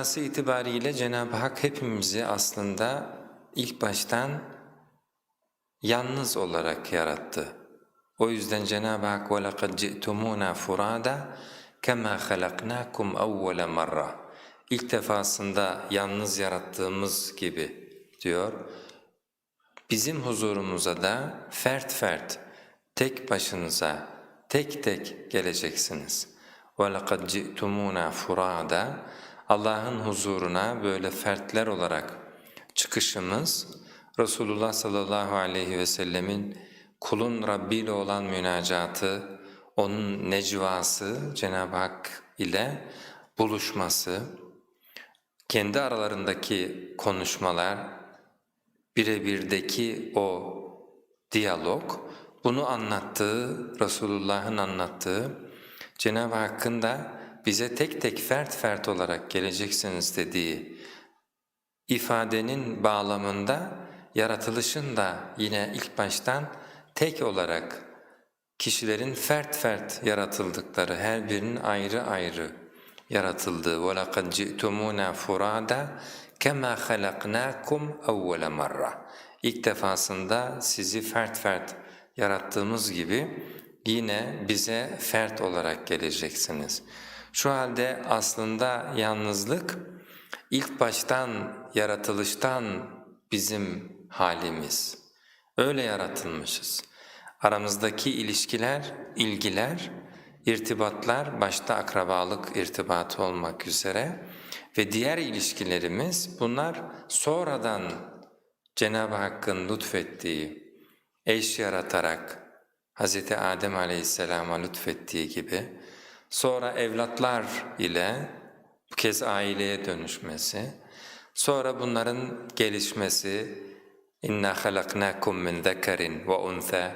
Manası itibariyle Cenab-ı Hak hepimizi aslında ilk baştan yalnız olarak yarattı. O yüzden Cenab-ı Hak وَلَقَدْ جِئْتُمُونَا فُرَادًا كَمَا خَلَقْنَاكُمْ أَوَّلَ مَرَّةٍ İlk defasında yalnız yarattığımız gibi diyor. Bizim huzurumuza da fert fert, tek başınıza, tek tek geleceksiniz. وَلَقَدْ جِئْتُمُونَا فُرَادًا Allah'ın huzuruna böyle fertler olarak çıkışımız, Resulullah sallallahu aleyhi ve sellemin kulun Rabbi ile olan münacatı, onun necvası Cenab-ı Hak ile buluşması, kendi aralarındaki konuşmalar, birebirdeki o diyalog, bunu anlattığı, Resulullah'ın anlattığı, Cenab-ı Hakk'ın da bize tek tek fert fert olarak geleceksiniz dediği ifadenin bağlamında yaratılışın da yine ilk baştan tek olarak kişilerin fert fert yaratıldıkları, her birinin ayrı ayrı yaratıldığı وَلَقَدْ جِئْتُمُونَا فُرَادًا كَمَا خَلَقْنَاكُمْ أَوَّلَ مَرَّةٍ İlk defasında sizi fert fert yarattığımız gibi yine bize fert olarak geleceksiniz. Şu halde aslında yalnızlık ilk baştan yaratılıştan bizim halimiz. Öyle yaratılmışız. Aramızdaki ilişkiler, ilgiler, irtibatlar başta akrabalık irtibatı olmak üzere ve diğer ilişkilerimiz bunlar sonradan Cenab-ı Hakk'ın lütfettiği, eş yaratarak Hz. Adem Aleyhisselam'a lütfettiği gibi sonra evlatlar ile bu kez aileye dönüşmesi, sonra bunların gelişmesi inna halaknakum min zekarin ve unsa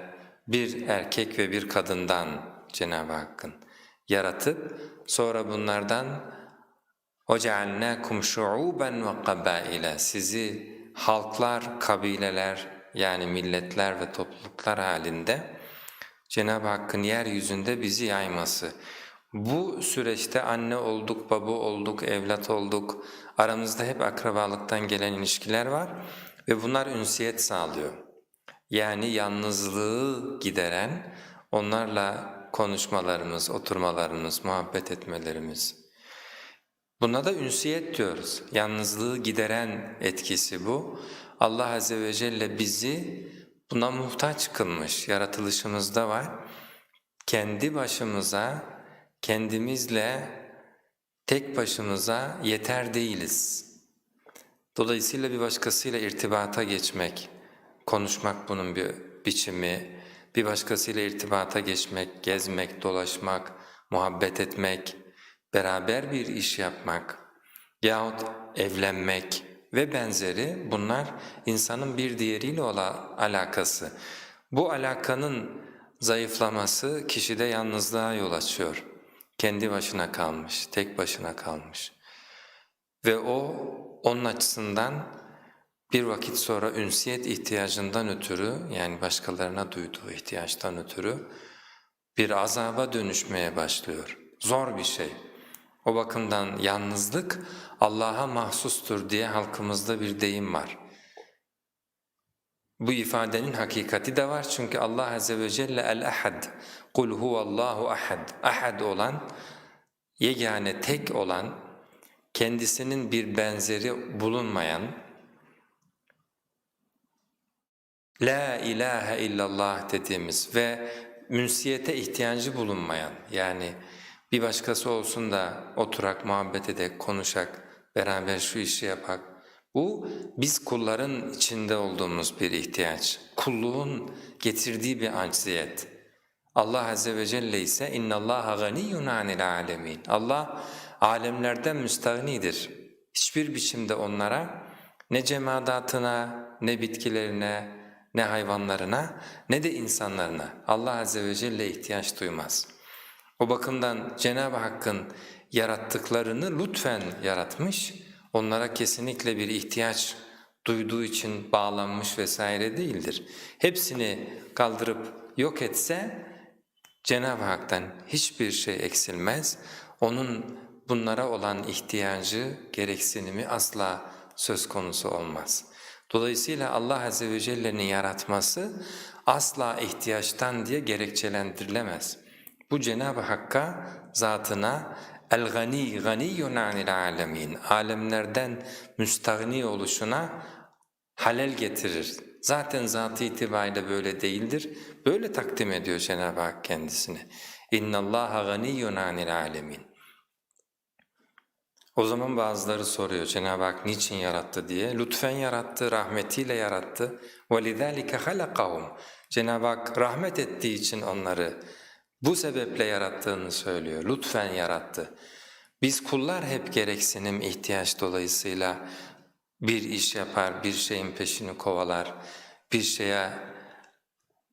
bir erkek ve bir kadından Cenab-ı Hakk'ın yaratıp sonra bunlardan وَجَعَلْنَاكُمْ شُعُوبًا وَقَبَائِلًا Sizi halklar, kabileler yani milletler ve topluluklar halinde Cenab-ı Hakk'ın yeryüzünde bizi yayması. Bu süreçte anne olduk, baba olduk, evlat olduk, aramızda hep akrabalıktan gelen ilişkiler var ve bunlar ünsiyet sağlıyor. Yani yalnızlığı gideren, onlarla konuşmalarımız, oturmalarımız, muhabbet etmelerimiz. Buna da ünsiyet diyoruz. Yalnızlığı gideren etkisi bu. Allah Azze ve Celle bizi buna muhtaç kılmış, yaratılışımızda var. Kendi başımıza, kendimizle tek başımıza yeter değiliz. Dolayısıyla bir başkasıyla irtibata geçmek, konuşmak bunun bir biçimi, bir başkasıyla irtibata geçmek, gezmek, dolaşmak, muhabbet etmek, beraber bir iş yapmak yahut evlenmek ve benzeri bunlar insanın bir diğeriyle olan alakası. Bu alakanın zayıflaması kişide yalnızlığa yol açıyor. Kendi başına kalmış, tek başına kalmış. Ve o onun açısından bir vakit sonra ünsiyet ihtiyacından ötürü yani başkalarına duyduğu ihtiyaçtan ötürü bir azaba dönüşmeye başlıyor. Zor bir şey. O bakımdan yalnızlık Allah'a mahsustur diye halkımızda bir deyim var. Bu ifadenin hakikati de var çünkü Allah Azze ve Celle el-ahad, kul huvallahu ahad, ahad olan, yegane tek olan, kendisinin bir benzeri bulunmayan, La ilahe illallah dediğimiz ve münsiyete ihtiyacı bulunmayan yani bir başkası olsun da oturak, muhabbet edek, konuşak, beraber şu işi yapak. Bu biz kulların içinde olduğumuz bir ihtiyaç. Kulluğun getirdiği bir acziyet. Allah Azze ve Celle ise اِنَّ اللّٰهَ غَنِيٌّ عَنِ الْعَالَمِينَ Allah alemlerden müstahnidir. Hiçbir biçimde onlara ne cemadatına, ne bitkilerine, ne hayvanlarına, ne de insanlarına Allah Azze ve Celle ihtiyaç duymaz. O bakımdan Cenab-ı Hakk'ın yarattıklarını lütfen yaratmış, onlara kesinlikle bir ihtiyaç duyduğu için bağlanmış vesaire değildir. Hepsini kaldırıp yok etse Cenab-ı Hak'tan hiçbir şey eksilmez, O'nun bunlara olan ihtiyacı, gereksinimi asla söz konusu olmaz. Dolayısıyla Allah Azze ve Celle'nin yaratması asla ihtiyaçtan diye gerekçelendirilemez. Bu Cenab-ı Hakk'a, zatına el-gani, ganiyyun anil alemin, alemlerden müstahni oluşuna halel getirir. Zaten zatı itibariyle böyle değildir. Böyle takdim ediyor Cenab-ı Hak kendisini. اِنَّ اللّٰهَ غَنِيٌّ عَنِ الْعَالَمِينَ O zaman bazıları soruyor Cenab-ı Hak niçin yarattı diye. Lütfen yarattı, rahmetiyle yarattı. وَلِذَٰلِكَ خَلَقَهُمْ Cenab-ı Hak rahmet ettiği için onları bu sebeple yarattığını söylüyor. Lütfen yarattı. Biz kullar hep gereksinim, ihtiyaç dolayısıyla bir iş yapar, bir şeyin peşini kovalar, bir şeye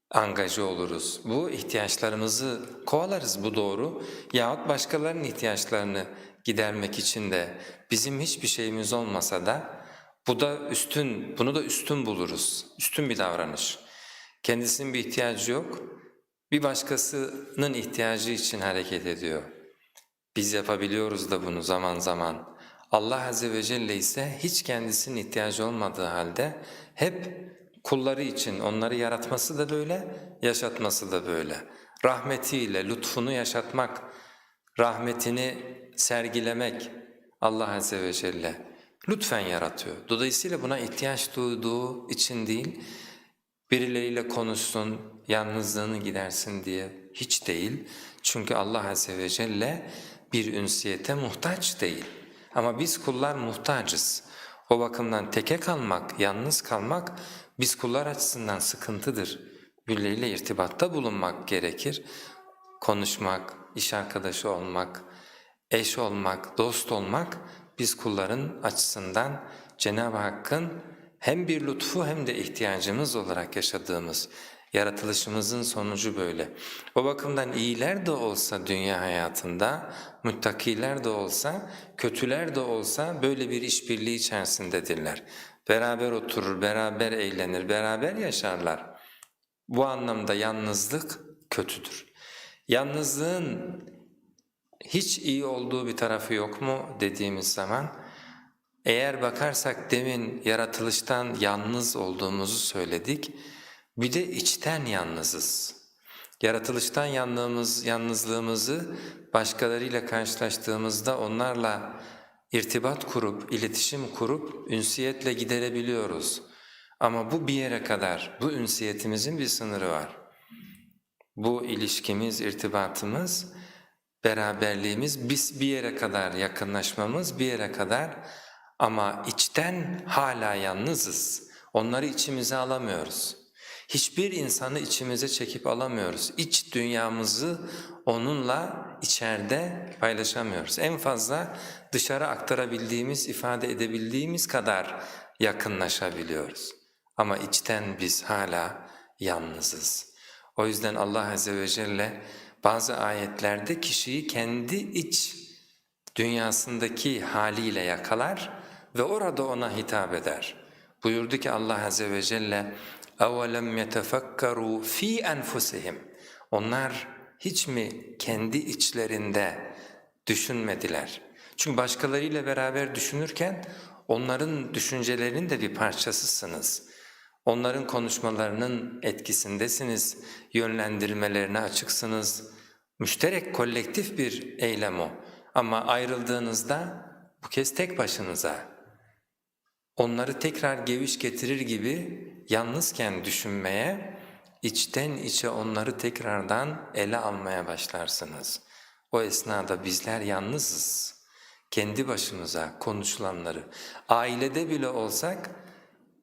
angaje oluruz. Bu ihtiyaçlarımızı kovalarız bu doğru. Yahut başkalarının ihtiyaçlarını gidermek için de bizim hiçbir şeyimiz olmasa da bu da üstün, bunu da üstün buluruz. Üstün bir davranış. Kendisinin bir ihtiyacı yok. Bir başkasının ihtiyacı için hareket ediyor. Biz yapabiliyoruz da bunu zaman zaman. Allah Azze ve Celle ise hiç kendisinin ihtiyacı olmadığı halde hep kulları için onları yaratması da böyle, yaşatması da böyle. Rahmetiyle lütfunu yaşatmak, rahmetini sergilemek Allah Azze ve Celle lütfen yaratıyor. Dolayısıyla buna ihtiyaç duyduğu için değil, birileriyle konuşsun, yalnızlığını gidersin diye hiç değil. Çünkü Allah Azze ve Celle bir ünsiyete muhtaç değil. Ama biz kullar muhtacız. O bakımdan teke kalmak, yalnız kalmak biz kullar açısından sıkıntıdır. Birileriyle irtibatta bulunmak gerekir. Konuşmak, iş arkadaşı olmak, eş olmak, dost olmak biz kulların açısından Cenab-ı Hakk'ın hem bir lütfu hem de ihtiyacımız olarak yaşadığımız yaratılışımızın sonucu böyle. O bakımdan iyiler de olsa dünya hayatında, müttakiler de olsa, kötüler de olsa böyle bir işbirliği içerisindedirler. Beraber oturur, beraber eğlenir, beraber yaşarlar. Bu anlamda yalnızlık kötüdür. Yalnızlığın hiç iyi olduğu bir tarafı yok mu dediğimiz zaman, eğer bakarsak demin yaratılıştan yalnız olduğumuzu söyledik, bir de içten yalnızız. Yaratılıştan yalnızlığımız, yalnızlığımızı başkalarıyla karşılaştığımızda onlarla irtibat kurup, iletişim kurup ünsiyetle giderebiliyoruz. Ama bu bir yere kadar, bu ünsiyetimizin bir sınırı var. Bu ilişkimiz, irtibatımız, beraberliğimiz biz bir yere kadar yakınlaşmamız, bir yere kadar ama içten hala yalnızız. Onları içimize alamıyoruz. Hiçbir insanı içimize çekip alamıyoruz. İç dünyamızı onunla içeride paylaşamıyoruz. En fazla dışarı aktarabildiğimiz, ifade edebildiğimiz kadar yakınlaşabiliyoruz. Ama içten biz hala yalnızız. O yüzden Allah Azze ve Celle bazı ayetlerde kişiyi kendi iç dünyasındaki haliyle yakalar ve orada ona hitap eder. Buyurdu ki Allah Azze ve Celle اَوَلَمْ يَتَفَكَّرُوا ف۪ي أَنْفُسِهِمْ Onlar hiç mi kendi içlerinde düşünmediler? Çünkü başkalarıyla beraber düşünürken onların düşüncelerinin de bir parçasısınız. Onların konuşmalarının etkisindesiniz, yönlendirmelerine açıksınız. Müşterek, kolektif bir eylem o. Ama ayrıldığınızda bu kez tek başınıza onları tekrar geviş getirir gibi yalnızken düşünmeye, içten içe onları tekrardan ele almaya başlarsınız. O esnada bizler yalnızız. Kendi başımıza konuşulanları, ailede bile olsak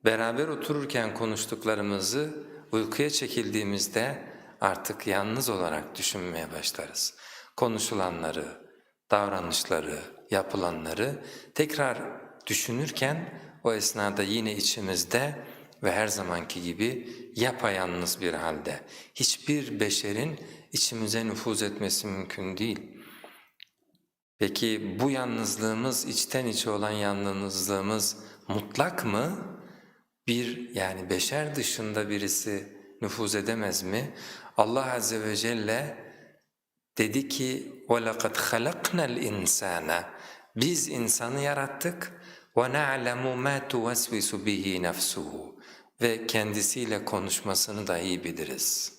beraber otururken konuştuklarımızı uykuya çekildiğimizde artık yalnız olarak düşünmeye başlarız. Konuşulanları, davranışları, yapılanları tekrar düşünürken o esnada yine içimizde ve her zamanki gibi yapayalnız bir halde. Hiçbir beşerin içimize nüfuz etmesi mümkün değil. Peki bu yalnızlığımız, içten içe olan yalnızlığımız mutlak mı? Bir yani beşer dışında birisi nüfuz edemez mi? Allah Azze ve Celle Dedi ki وَلَقَدْ خَلَقْنَا الْاِنْسَانَ Biz insanı yarattık وَنَعْلَمُ مَا تُوَسْوِسُ بِهِ نَفْسُهُ Ve kendisiyle konuşmasını da iyi biliriz.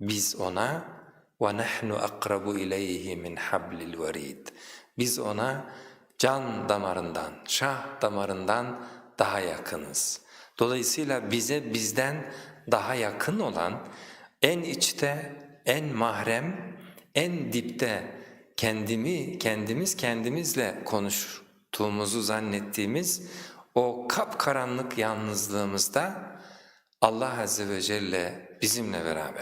Biz ona وَنَحْنُ أَقْرَبُ إِلَيْهِ مِنْ حَبْلِ الْوَرِيدِ Biz ona can damarından, şah damarından daha yakınız. Dolayısıyla bize bizden daha yakın olan, en içte, en mahrem, en dipte kendimi, kendimiz kendimizle konuştuğumuzu zannettiğimiz o kapkaranlık yalnızlığımızda Allah Azze ve Celle bizimle beraber.